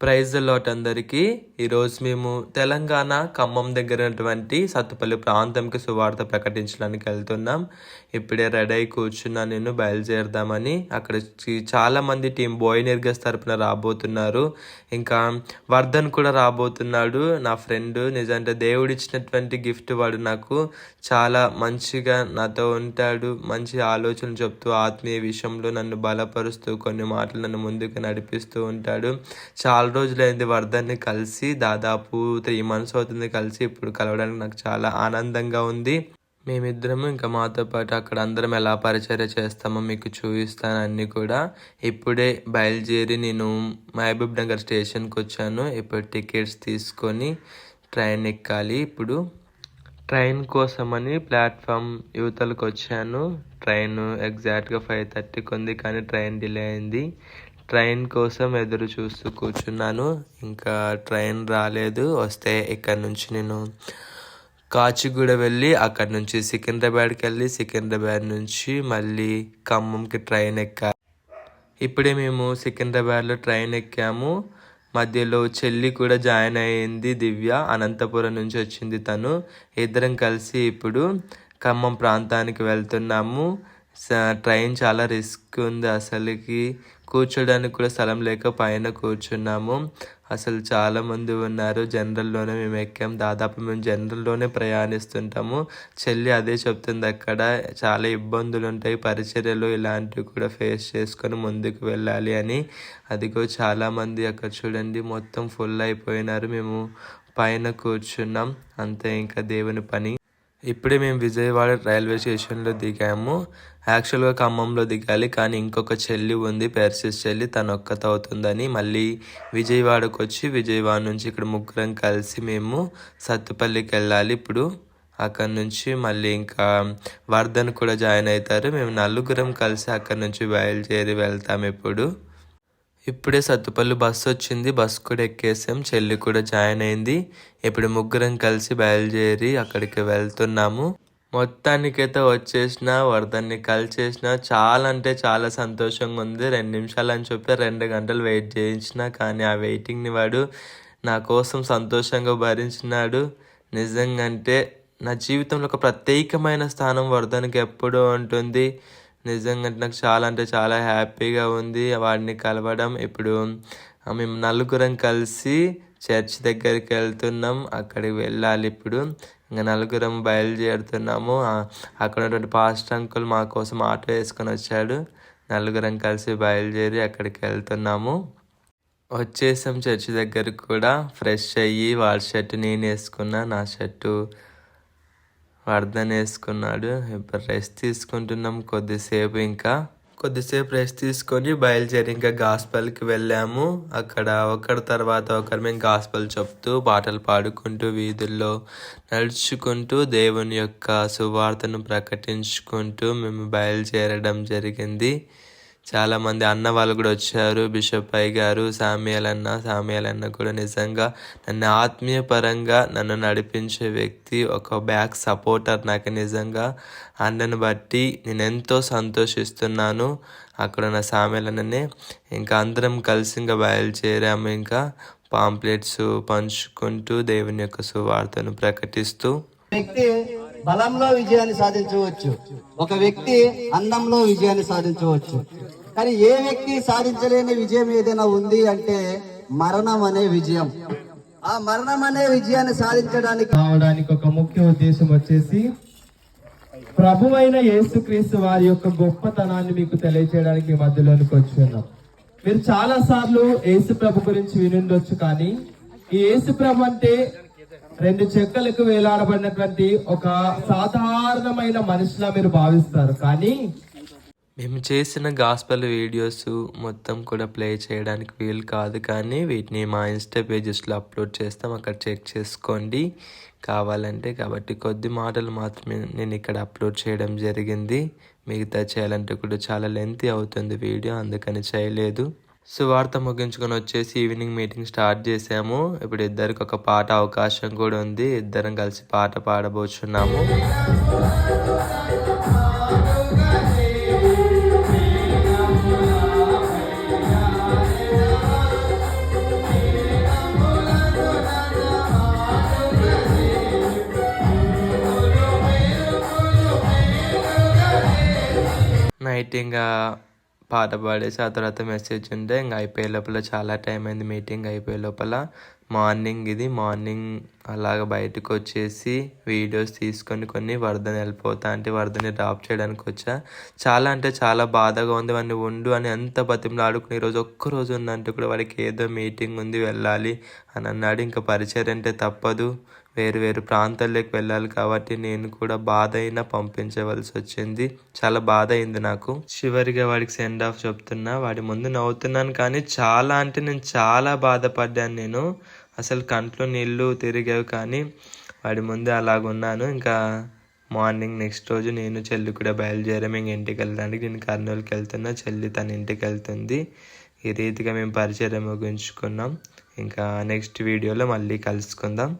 Praise lot అందరికీ. ఈరోజు మేము తెలంగాణ ఖమ్మం దగ్గర ఉన్నటువంటి సత్తుపల్లి ప్రాంతంకి సువార్త ప్రకటించడానికి వెళ్తున్నాం. ఇప్పుడే రెడీ అయి కూర్చున్నా నేను బయలుదేరదామని. అక్కడ చాలామంది టీం బోయ్ నిర్గస్ తరపున రాబోతున్నారు. ఇంకా వర్ధన్ కూడా రాబోతున్నాడు. నా ఫ్రెండ్ నిజంటే దేవుడు ఇచ్చినటువంటి గిఫ్ట్ వాడు నాకు. చాలా మంచిగా నాతో ఉంటాడు. మంచి ఆలోచనలు చెప్తూ ఆత్మీయ విషయంలో నన్ను బలపరుస్తూ కొన్ని మాటలు నన్ను ముందుకు నడిపిస్తూ ఉంటాడు. చాలా రోజులైంది వర్ధన్ని కలిసి దాదాపు త్రీ మంత్స్ అవుతుంది కలిసి ఇప్పుడు కలవడానికి నాకు చాలా ఆనందంగా ఉంది. మేమిద్దరము ఇంకా మాతో పాటు అక్కడ అందరం ఎలా పరిచర్య చేస్తామో మీకు చూపిస్తాను అన్నీ కూడా. ఇప్పుడే బయలుదేరి నేను మహబూబ్ నగర్ స్టేషన్కి వచ్చాను. ఇప్పుడు టికెట్స్ తీసుకొని ట్రైన్ ఎక్కాలి. ఇప్పుడు ట్రైన్ కోసమని ప్లాట్ఫామ్ యువతలకు వచ్చాను. ట్రైన్ ఎగ్జాక్ట్గా ఫైవ్ థర్టీకి ఉంది కానీ ట్రైన్ డిలే అయింది. ట్రైన్ కోసం ఎదురు చూస్తూ కూర్చున్నాను. ఇంకా ట్రైన్ రాలేదు. వస్తే ఇక్కడ నుంచి నేను కాచిగూడ వెళ్ళి అక్కడ నుంచి సికింద్రాబాద్కి వెళ్ళి సికింద్రాబాద్ నుంచి మళ్ళీ ఖమ్మంకి ట్రైన్ ఎక్కా. ఇప్పుడే మేము సికింద్రాబాద్లో ట్రైన్ ఎక్కాము. మధ్యలో చెల్లి కూడా జాయిన్ అయ్యింది దివ్య. అనంతపురం నుంచి వచ్చింది తను. ఇద్దరం కలిసి ఇప్పుడు ఖమ్మం ప్రాంతానికి వెళ్తున్నాము. ట్రైన్ చాలా రిస్క్ ఉంది అసలుకి కూర్చోడానికి కూడా స్థలం లేక పైన కూర్చున్నాము. అసలు చాలామంది ఉన్నారు. జనరల్లోనే మేము ఎక్కాం. దాదాపు మేము జనరల్లోనే ప్రయాణిస్తుంటాము. చెల్లి అదే చెప్తుంది అక్కడ. చాలా ఇబ్బందులు ఉంటాయి పరిచర్యలు ఇలాంటివి కూడా ఫేస్ చేసుకొని ముందుకు వెళ్ళాలి అని. అదిగో చాలామంది అక్కడ చూడండి. మొత్తం ఫుల్ అయిపోయినారు. మేము పైన కూర్చున్నాం. అంతే ఇంకా దేవుని పని. ఇప్పుడే మేము విజయవాడ రైల్వే స్టేషన్లో దిగాము. యాక్చువల్గా ఖమ్మంలో దిగాలి కానీ ఇంకొక చెల్లి ఉంది పెర్సిస్ చెల్లి. తను ఒక్కత అవుతుందని మళ్ళీ విజయవాడకు వచ్చి విజయవాడ నుంచి ఇక్కడ ముగ్గురం కలిసి మేము సత్తుపల్లికి వెళ్ళాలి. ఇప్పుడు అక్కడ నుంచి మళ్ళీ ఇంకా వర్ధన్ కూడా జాయిన్ అవుతారు. మేము నలుగురం కలిసి అక్కడ నుంచి బయలుదేరి వెళ్తాం ఇప్పుడు. ఇప్పుడే సత్తుపల్లి బస్సు వచ్చింది. బస్సు కూడా ఎక్కేసాం. చెల్లి కూడా జాయిన్ అయింది. ఇప్పుడు ముగ్గురం కలిసి బయలుదేరి అక్కడికి వెళ్తున్నాము. మొత్తానికైతే వచ్చేసిన వరదన్ని కలిసేసిన చాలా అంటే చాలా సంతోషంగా ఉంది. రెండు నిమిషాలు అని చెప్పి రెండు గంటలు వెయిట్ చేయించిన కానీ ఆ వెయిటింగ్ని వాడు నా కోసం సంతోషంగా భరించినాడు. నిజంగా అంటే నా జీవితంలో ఒక ప్రత్యేకమైన స్థానం వరదనికి ఎప్పుడూ ఉంటుంది. నిజంగా నాకు చాలా అంటే చాలా హ్యాపీగా ఉంది. వాడిని కలవడం ఇప్పుడు మేము నలుగురం కలిసి చర్చ్ దగ్గరికి వెళ్తున్నాం. అక్కడికి వెళ్ళాలి ఇప్పుడు. ఇంకా నలుగురం బయలుదేరుతున్నాము. అక్కడ ఉన్నటువంటి పాస్ట్ అంకుల్ మా కోసం ఆటో వేసుకొని వచ్చాడు. నలుగురం కలిసి బయలుదేరి అక్కడికి వెళ్తున్నాము. వచ్చేసాం చర్చ్ దగ్గరకు కూడా. ఫ్రెష్ అయ్యి వాడి షర్ట్ నేను వేసుకున్నా. నా షర్టు వర్ధన్ వేసుకున్నాడు ఇప్పుడు రెస్ట్ తీసుకుంటున్నాం కొద్దిసేపు ఇంకా. కొద్దిసేపు రెస్ట్ తీసుకొని బయలుదేరి ఇంకా గాస్పల్కి వెళ్ళాము. అక్కడ ఒకరి తర్వాత ఒకరు మేము గాస్పల్ చెప్తూ పాటలు పాడుకుంటూ వీధుల్లో నడుచుకుంటూ దేవుని యొక్క సువార్తను ప్రకటించుకుంటూ మేము బయలుదేరడం జరిగింది. చాలామంది అన్న వాళ్ళు కూడా వచ్చారు. బిషప్ అయ్య గారు సామ్యాల్ అన్న సామ్యాల్ అన్న కూడా నిజంగా నన్ను ఆత్మీయపరంగా నన్ను నడిపించే వ్యక్తి ఒక బ్యాక్ సపోర్టర్. నాకు నిజంగా అన్నను బట్టి నేను ఎంతో సంతోషిస్తున్నాను. అక్కడ ఉన్న సామ్యాల్ అన్ననే ఇంకా అందరం కలిసి ఇంకా బయలుదేరాము. ఇంకా పాంప్లెట్స్ పంచుకుంటూ దేవుని యొక్క సువార్తను ప్రకటిస్తూ. వ్యక్తి బలంలో విజయాన్ని సాధించవచ్చు. ఒక వ్యక్తి అందంలో విజయాన్ని సాధించవచ్చు. కానీ ఏ వ్యక్తి సాధించలేని విజయం ఏదైనా ఉంది అంటే మరణం అనే విజయం. ఆ మరణం అనే విజయాన్ని సాధించడానికి కావడానికి ఒక ముఖ్య ఉద్దేశం వచ్చేసి ప్రభువైన యేసుక్రీస్తు వారి యొక్క గొప్పతనాన్ని మీకు తెలియచేయడానికి మధ్యలోనికి వచ్చి ఉన్నాం. మీరు చాలా సార్లు యేసు ప్రభు గురించి వినుండొచ్చు కానీ ఈ యేసు ప్రభు అంటే రెండు చెక్కలకు వేలాడబడినటువంటి ఒక సాధారణమైన మనిషిలా మీరు భావిస్తారు. కానీ మేము చేసిన గాస్పల్ వీడియోస్ మొత్తం కూడా ప్లే చేయడానికి వీలు కాదు కానీ వీటిని మా ఇన్స్టా పేజెస్లో అప్లోడ్ చేస్తాం. అక్కడ చెక్ చేసుకోండి. కావాలంటే కాబట్టి కొద్ది మాటలు మాత్రమే నేను ఇక్కడ అప్లోడ్ చేయడం జరిగింది. మిగతా చేయాలంటే కూడా చాలా లెంతీ అవుతుంది వీడియో అందుకని చేయలేదు. సో వార్త ముగించుకొని వచ్చేసి ఈవినింగ్ మీటింగ్ స్టార్ట్ చేసాము. ఇప్పుడు ఇద్దరికి ఒక పాట అవకాశం కూడా ఉంది. ఇద్దరం కలిసి పాట పాడబోచున్నాము. నైట్ ఇంకా పాట పాడేసి ఆ తర్వాత మెసేజ్ ఉంటే ఇంకా అయిపోయే లోపల చాలా టైం అయింది మీటింగ్ అయిపోయే లోపల. మార్నింగ్ ఇది మార్నింగ్ అలాగ బయటకు వచ్చేసి వీడియోస్ తీసుకొని కొన్ని వరదని వెళ్ళిపోతా అంటే వరదని డ్రాప్ చేయడానికి వచ్చా. చాలా అంటే చాలా బాధగా ఉంది వాడిని ఉండు అని ఎంత బతిమలు ఆడుకుని ఈరోజు ఒక్క రోజు ఉందంటే కూడా వాడికి ఏదో మీటింగ్ ఉంది వెళ్ళాలి అని అన్నాడు. ఇంకా పరిచయం అంటే తప్పదు. వేరు వేరు ప్రాంతాల్లోకి వెళ్ళాలి కాబట్టి నేను కూడా బాధ అయినా పంపించవలసి వచ్చింది. చాలా బాధ అయింది నాకు. చివరిగా వాడికి సెండ్ ఆఫ్ చెప్తున్నా. వాడి ముందు నవ్వుతున్నాను కానీ చాలా అంటే నేను చాలా బాధపడ్డాను నేను. అసలు కంట్లో నీళ్ళు తిరిగావు కానీ వాడి ముందు అలాగున్నాను. ఇంకా మార్నింగ్ నెక్స్ట్ రోజు నేను చెల్లి కూడా బయలుదేరాము ఇంక ఇంటికి వెళ్ళడానికి నేను కర్నూలుకి వెళ్తున్నా. చెల్లి తన ఇంటికి వెళ్తుంది. ఈ రీతిగా మేము పరిచయం ముగించుకున్నాం. ఇంకా నెక్స్ట్ వీడియోలో మళ్ళీ కలుసుకుందాం.